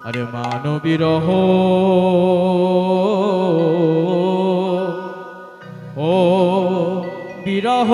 আরে মানবিরহ ও বিরহ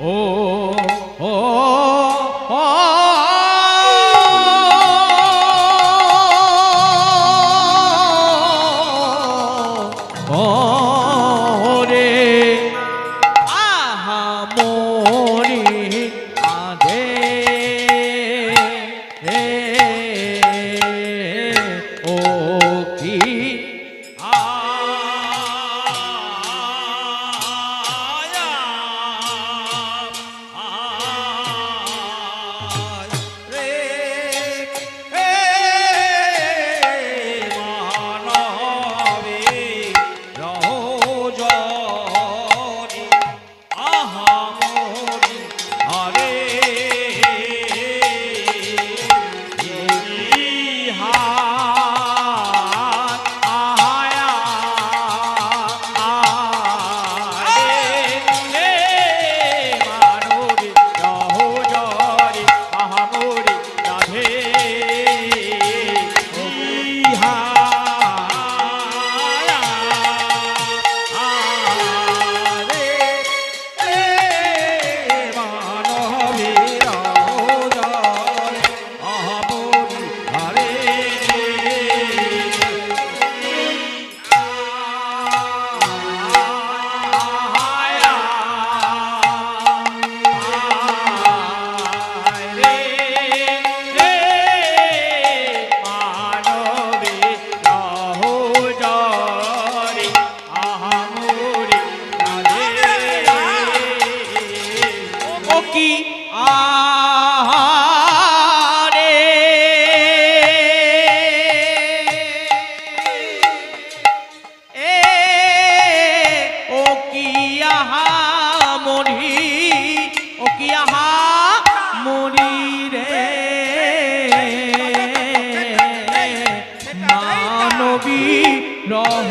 ও রহ রহ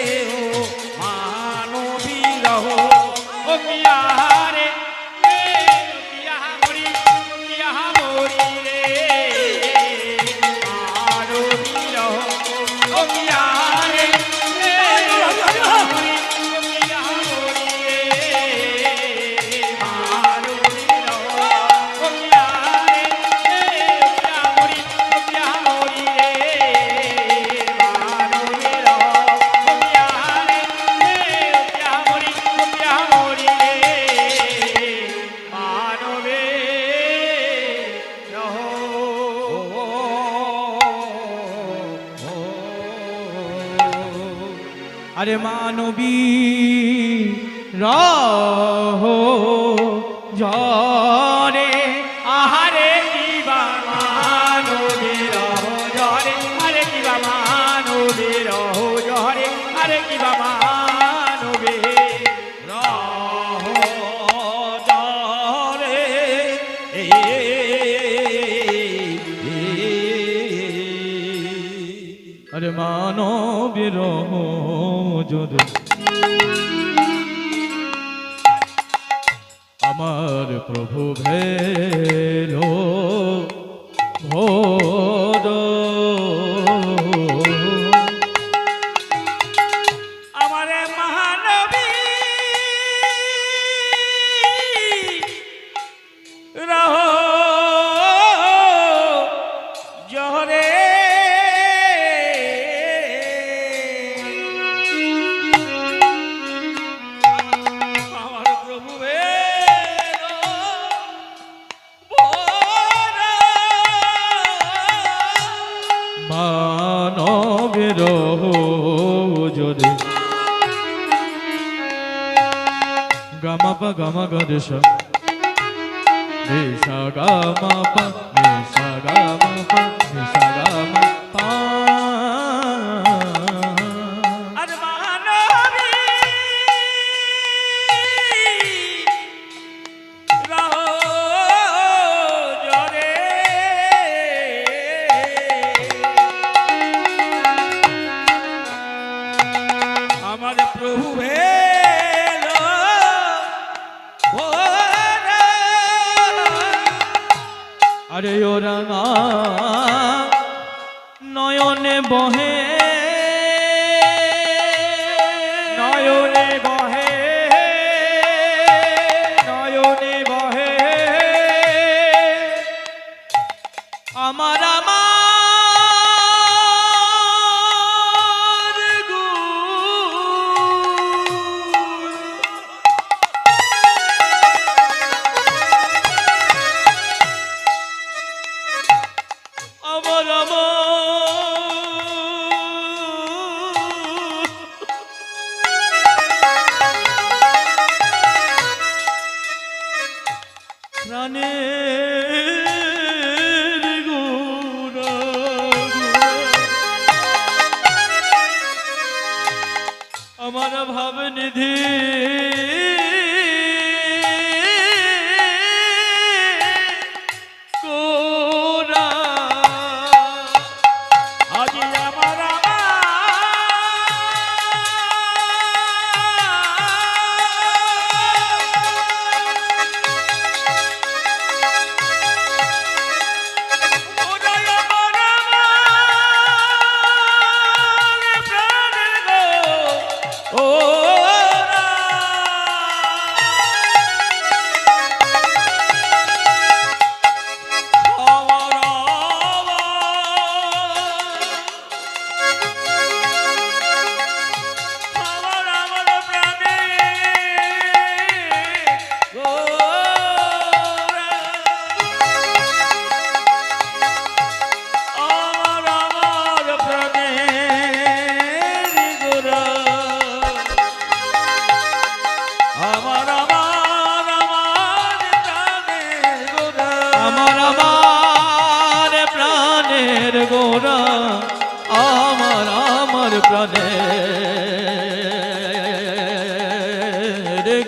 আরে মানবী আর মানো মানবের যদি আমার প্রভু ভেলো ভো রোজরে। গামাপা গামা গরেশ নিশা গামাপা নিশা গামাপা নিশা গামাপা আরে ও রাঙা নয়নে বহে প্রাণের আমার ভাব নিধি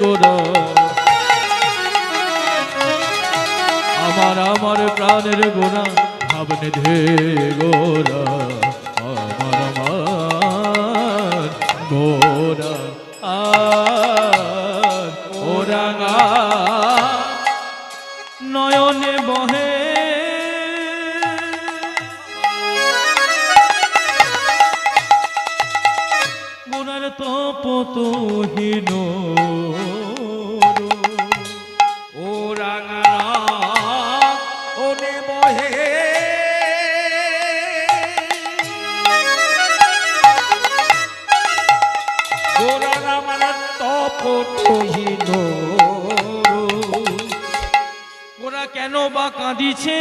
রে গোরা আমার আমার প্রাণের গোরা ভাবনে ধে গোরা তপতহীন ওরা কেন বা কাঁদিছে?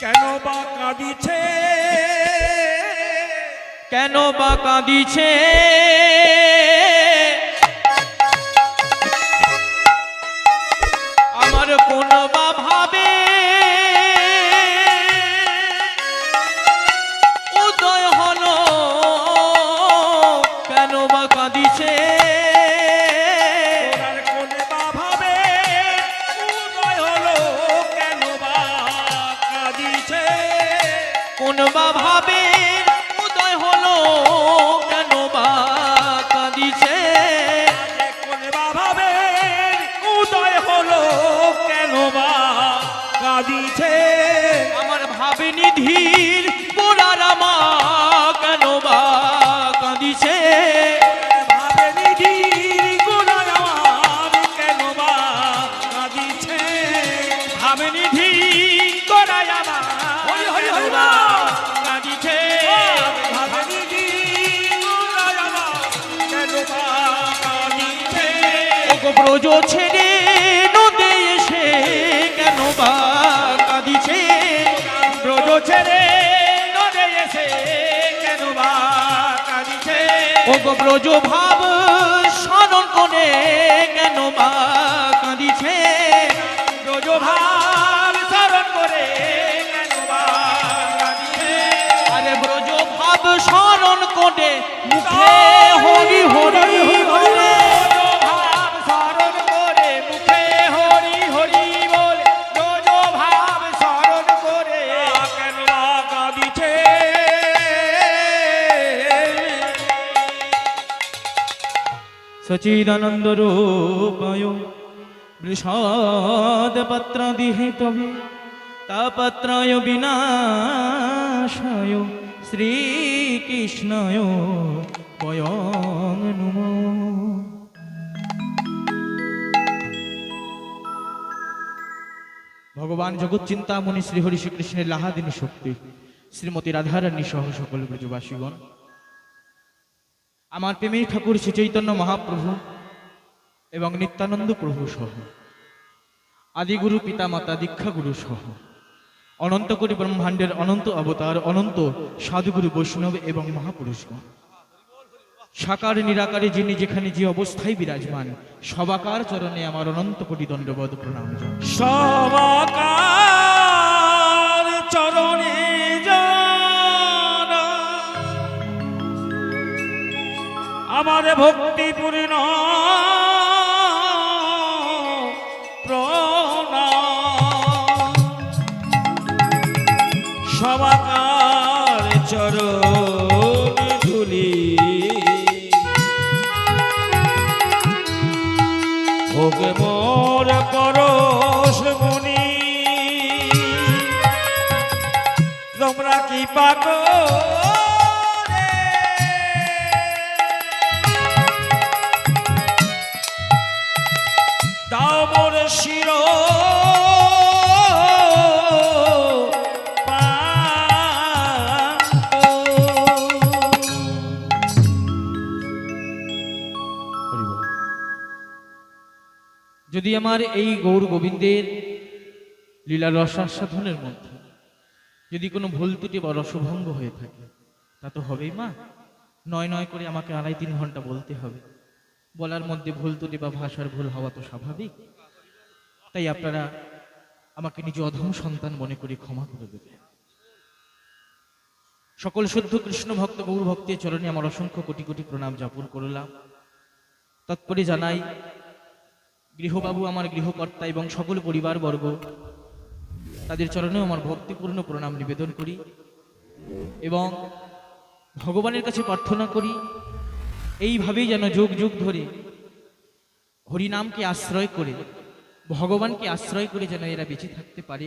কেন বা কাঁদিছে? কেন বা কাঁদিছে? কোন বা ছেড়ে নদে এসে কেন বা কাঁদিছে? ওগো ব্রজ ভাব স্মরণ করে কেন বা কাঁদিছে? ব্রজ ভাব স্মরণ করে কেন বা কাঁদিছে? আরে ব্রজ ভাব স্মরণ করে মুখে হরি হরি সচিদানন্দ রূপায় বৃষাদ পত্রাদিহে তবে তাপত্রায় বিনাশায় শ্রীকৃষ্ণায় পয়ং ভগবান জগৎ চিন্তামণি শ্রীহরি শ্রীকৃষ্ণের লাহাদিনী শক্তি শ্রীমতী রাধারানী সহ সকল ব্রজবাসীগণ আমার প্রেমের ঠাকুর শ্রী চৈতন্য মহাপ্রভু এবং নিত্যানন্দ প্রভু সহ, আদিগুরু পিতা মাতা দীক্ষাগুরু সহ, অনন্ত কোটি ব্রহ্মাণ্ডের অনন্ত অবতার, অনন্ত সাধুগুরু বৈষ্ণব এবং মহাপুরুষগণ। সাকার নিরাকারে যিনি যেখানে যে অবস্থায় বিরাজমান, সবাকার চরণে আমার অনন্ত কোটি দণ্ডবদ প্রণাম সবাকার আমার ভক্তি পূর্ণ প্রণাম। সবাকার চরণ ভোগ মুনি। তোমরা কি পাক যদি আমার এই গৌর গোবিন্দের লীলা রসাস্বাদনের মধ্যে যদি কোনো ভুল ত্রুটি বা রসভঙ্গ হয়ে থাকে, তা তো হবেই মা। নয় নয় করে আমাকে আড়াই তিন ঘণ্টা বলতে হবে। বলার মধ্যে ভুল ত্রুটি বা ভাষার ভুল হওয়া তো স্বাভাবিক। তাই আপনারা আমাকে নিজ অধম সন্তান মনে করে ক্ষমা করে দেবে সকল শুদ্ধ কৃষ্ণ ভক্ত গৌর ভক্তের চরণে আমার অসংখ্য কোটি কোটি প্রণাম জ্ঞাপন করলাম। তৎপরে জানাই গৃহবাবু আমার গৃহকর্তা এবং সকল পরিবারবর্গ। তাদের চরণেও আমার ভক্তিপূর্ণ প্রণাম নিবেদন করি এবং ভগবানের কাছে প্রার্থনা করি, এইভাবেই যেন যুগ যুগ ধরে হরিনামকে আশ্রয় করে, ভগবানকে আশ্রয় করে যেন এরা বেঁচে থাকতে পারে,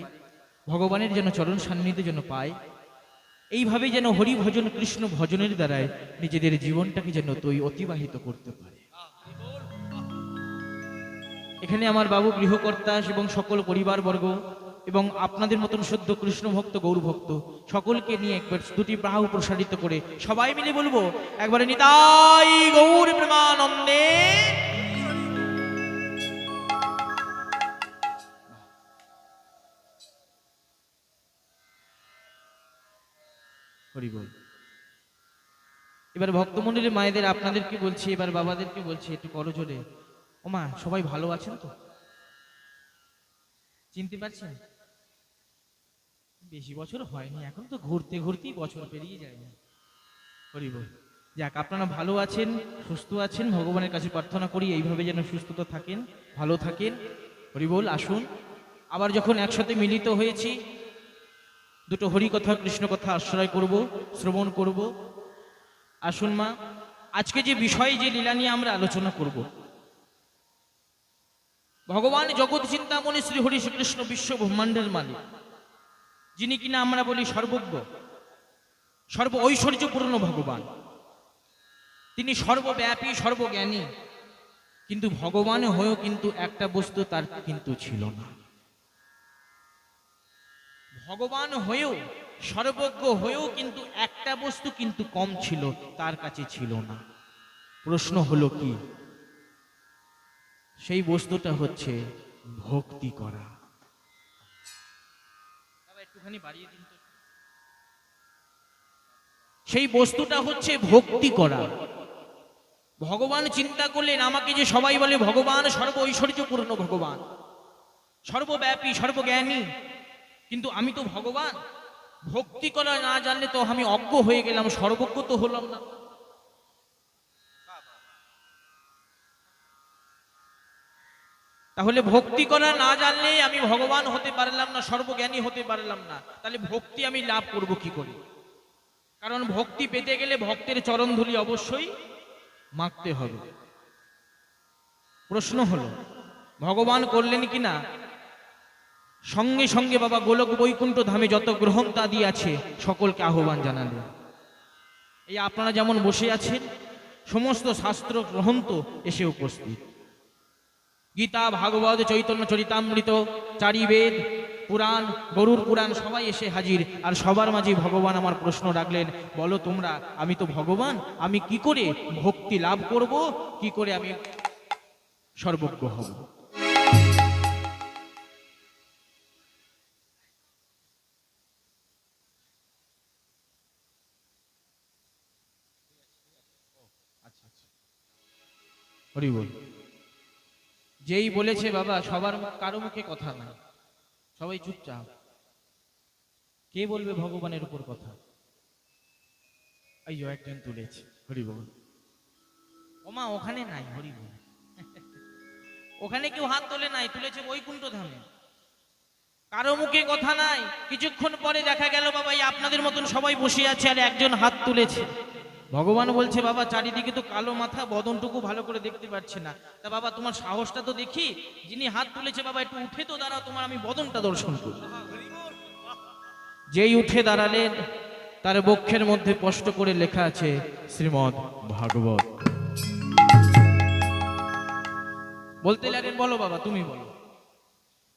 ভগবানের যেন চরণ সান্নিধ্য যেন পায় এইভাবে যেন হরি ভজন কৃষ্ণ ভজনের দ্বারায় নিজেদের জীবনটাকে যেন তৈ অতিবাহিত করতে পারে। এখানে আমার বাবু গৃহকর্তা এবং সকল পরিবারবর্গ এবং আপনাদের মতন সদ্য কৃষ্ণ ভক্ত গৌর ভক্ত সকলকে নিয়ে একবার দুটি বাহু প্রসারিত করে সবাই মিলে বলব একবারে নিতাই গৌর প্রেমানন্দে। এবার ভক্তমন্ডলীর মায়েদের আপনাদেরকে বলছি এবার বাবাদেরকে বলছি একটু করজোরে ওমা, সবাই ভালো আছেন তো? চিনতে পারছেন? বেশি বছর হয়নি, এখন তো ঘুরতে ঘুরতেই বছর পেরিয়ে যায়। না হরি বল। যাক, আপনারা ভালো আছেন, সুস্থ আছেন, ভগবানের কাছে প্রার্থনা করি এইভাবে যেন সুস্থতা থাকেন, ভালো থাকেন। হরি বল, আসুন। আবার যখন একসাথে মিলিত হয়েছি, দুটো হরি কথা কৃষ্ণ কথা আশ্রয় করব, শ্রবণ করব। আসুন মা, আজকে যে বিষয়, যে লীলা নিয়ে আমরা আলোচনা করব ভগবান জগৎ চিন্তামণি শ্রী হরি শ্রীকৃষ্ণ বিশ্ব ব্রহ্মাণ্ডের মালিক, যিনি কিনা আমরা বলি সর্বজ্ঞ, সর্ব ঐশ্বর্যপূর্ণ ভগবান। তিনি সর্বব্যাপী, সর্বজ্ঞানী, কিন্তু ভগবান হয়েও কিন্তু একটা বস্তু তার কিন্তু ছিল না। ভগবান হয়েও, সর্বজ্ঞ হয়েও কিন্তু একটা বস্তু কিন্তু কম ছিল, তার কাছে ছিল না। প্রশ্ন হলো কি? সেই বস্তুটা হচ্ছে ভক্তি করা। সেই বস্তুটা হচ্ছে ভক্তি করা। ভগবান চিন্তা করলেন আমাকে যে সবাই বলে ভগবান সর্ব ঐশ্বর্যপূর্ণ ভগবান সর্বব্যাপী সর্বজ্ঞানী কিন্তু আমি তো ভগবান। ভক্তি করা না জানলে তো আমি অজ্ঞ হয়ে গেলাম সর্বজ্ঞ তো হলাম না। তাহলে ভক্তি করা না জানলে আমি ভগবান হতে পারলাম না, সর্বজ্ঞানী হতে পারলাম না। তাহলে ভক্তি আমি লাভ করব কি করে? কারণ ভক্তি পেতে গেলে ভক্তের চরণধুলি অবশ্যই মাখতে হবে। প্রশ্ন হলো, ভগবান করলেন কি না? সঙ্গে সঙ্গে বাবা গোলক বৈকুণ্ঠ ধামে যত গ্রহণ গ্রহণতাদি আছে সকলকে আহ্বান জানালেন। এই আপনারা যেমন বসে আছেন, সমস্ত শাস্ত্র গ্রন্থ এসে উপস্থিত। গীতা, ভাগবত, চৈতন্য, চরিতামৃত চারি বেদ পুরাণ, গরুর পুরাণ, সবাই এসে হাজির। আর সবার মাঝে ভগবান আমার প্রশ্ন রাখলেন, বলো তোমরা, আমি তো ভগবান, আমি কি করে ভক্তি লাভ করব? কি করে আমি সর্বজ্ঞ হব? হরি বল। যেই বলেছে বাবা, সবার কারও মুখে কথা নাই। সবাই চুপচাপ। কে বলবে ভগবানের উপর কথা? এই একজন তুলেছে হরি বল ওমা, ওখানে নাই হরি বল ওখানে কেউ হাত তোলে নাই, তুলেছে বৈকুণ্ঠ ধামে। কারও মুখে কথা নাই। কিছুক্ষণ পরে দেখা গেল, বাবা আপনাদের মতন সবাই বসে আছে আর একজন হাত তুলেছে। ভগবান বলছে, বাবা, চারিদিকে তো কালো মাথা, বদনটুকু ভালো করে দেখতে পাচ্ছি না। তা বাবা, তোমার সাহসটা তো দেখি, যিনি হাত তুলেছে, বাবা, একটু উঠে তো দাঁড়াও, তোমার আমি বদনটা দর্শন করি যেই উঠে দাঁড়ালেন, তার বক্ষের মধ্যে স্পষ্ট করে লেখা আছে শ্রীমদ ভাগবত। বলতে লাগেন বলো বাবা, তুমি বলো।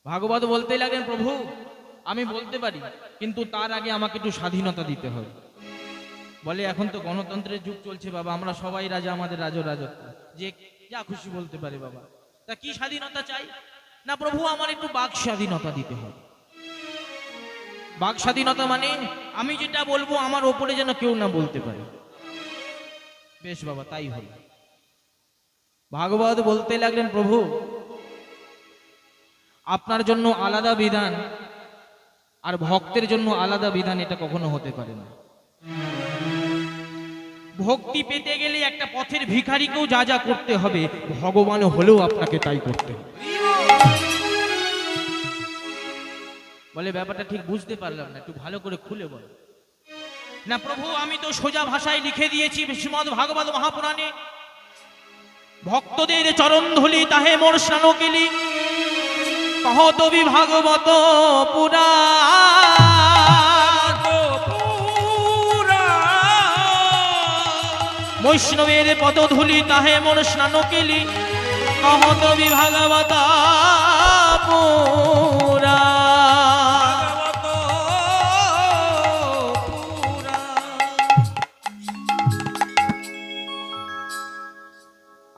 ভাগবত বলতে লাগেন প্রভু, আমি বলতে পারি, কিন্তু তার আগে আমাকে একটু স্বাধীনতা দিতে হবে। বলে, এখন তো গণতন্ত্রের যুগ চলছে বাবা, আমরা সবাই রাজা, আমাদের রাজ রাজত্ব। যে যা খুশি বলতে পারে বাবা। তা কি স্বাধীনতা চাই? না প্রভু, আমার একটু বাক স্বাধীনতা দিতে হবে। বাক স্বাধীনতা মানে আমি যেটা বলব, আমার ওপরে যেন কেউ না বলতে পারে। বেশ বাবা, তাই হলো। ভাগবত বলতে লাগলেন, প্রভু, আপনার জন্য আলাদা বিধান আর ভক্তের জন্য আলাদা বিধান এটা কখনো হতে পারে না। ভক্তি পেতে গেলে একটা পথের ভিখারিকেও যা যা করতে হবে, ভগবান হলেও আপনাকে তাই করতে বলে ব্যাপারটা ঠিক বুঝতে পারলাম না, একটু ভালো করে খুলে বল। না প্রভু, আমি তো সোজা ভাষায় লিখে দিয়েছি শ্রীমদ ভাগবত মহাপুরাণে। ভক্তদের চরণ ধুলি তাহে মোর স্নান কেলি কহত ভাগবত পুরা। বৈষ্ণবের পদধূলি তাহে মোর স্নান কেলি কহত ভাগবত পুরা।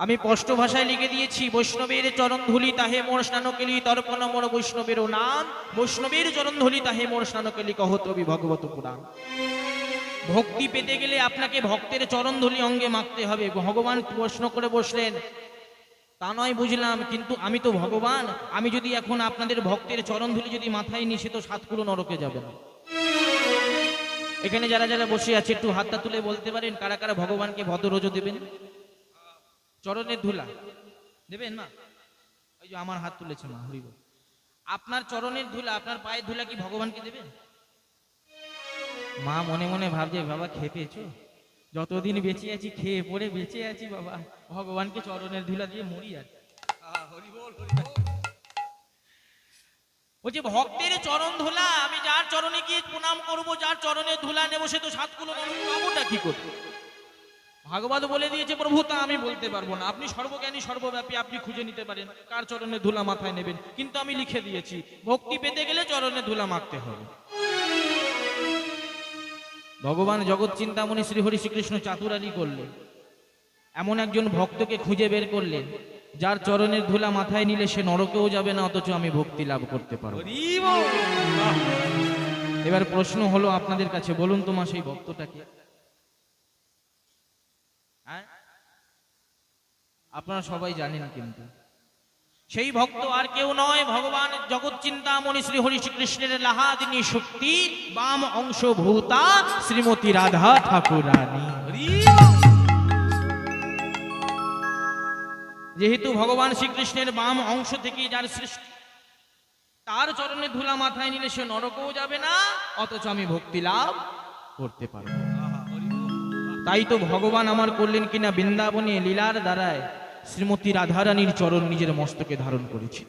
আমি স্পষ্ট ভাষায় লিখে দিয়েছি, বৈষ্ণবের চরণ ধুলি তাহে মোর স্নানকেলি তর্পণ মোর বৈষ্ণবেরও নাম, বৈষ্ণবের চরণ ধুলি তাহে মোর স্নানকেলি কহতবি ভগবত পুরাণ। ভক্তি পেতে গেলে আপনাকে ভক্তের চরণ ধুলি অঙ্গে মাখতে হবে। ভগবান প্রশ্ন করে বসলেন, তা নয় বুঝলাম, কিন্তু আমি তো ভগবান। আমি যদি এখন আপনাদের ভক্তের চরণ ধুলি যদি মাথায় সে তো সাতকুলো নরকে যাবে না। এখানে যারা যারা বসে আছে, একটু হাতটা তুলে বলতে পারেন, কারা কারা ভগবানকে ভদ্রজ দেবেন? চরণের ধুলা। দেবেন মা? ওই যে আমার হাত তুলেছে মা হরিব আপনার চরণের ধুলা, আপনার পায়ের ধুলা কি ভগবানকে দেবেন? মা মনে মনে ভাবছে, বাবা খেপেছো যতদিন বেঁচে আছি, খেয়ে পড়ে বেঁচে আছি, বাবা। ভগবানকে চরণের ধুলা দিয়ে মরি আর। বলছে, ভক্তের চরণ ধুলা, আমি যার চরণে গিয়ে প্রণাম করব, যার চরণের ধুলা নেব, সে তো সাতগুলো পাবোটা কি করব ভাগবত বলে দিয়েছে, প্রভু, তা আমি বলতে পারব না। আপনি সর্বজ্ঞানী, সর্বব্যাপী, আপনি খুঁজে নিতে পারেন কার চরণে ধুলা মাথায় নেবেন। কিন্তু আমি লিখে দিয়েছি, ভক্তি পেতে গেলে চরণে ধুলা মাখতে হবে। ভগবান জগৎ চিন্তামণি শ্রীহরি শ্রীকৃষ্ণ চাতুরালি করলেন। এমন একজন ভক্তকে খুঁজে বের করলেন যার চরণের ধুলা মাথায় নিলে সে নরকেও যাবে না অথচ আমি ভক্তি লাভ করতে পারব। এবার প্রশ্ন হলো আপনাদের কাছে বলুন তোমার সেই ভক্তটাকে। হ্যাঁ? আপনারা সবাই জানেন কিন্তু। সেই ভক্ত আর কেউ নয়, ভগবান জগৎ চিন্তামণি শ্রী হরি শ্রীকৃষ্ণের লাহাদিনী শক্তি, বাম অংশ ভূতা শ্রীমতী রাধা ঠাকুরানী। যেহেতু ভগবান শ্রীকৃষ্ণের বাম অংশ থেকে যার সৃষ্টি, তার চরণে ধুলা মাথায় নিলে সে নরকও যাবে না, অথচ আমি ভক্তি লাভ করতে পারব। তাই তো ভগবান আমার করলেন কিনা বৃন্দাবনে লীলার দ্বারায়। শ্রীমতী রাধারানীর চরণ নিজের মস্তকে ধারণ করেছে।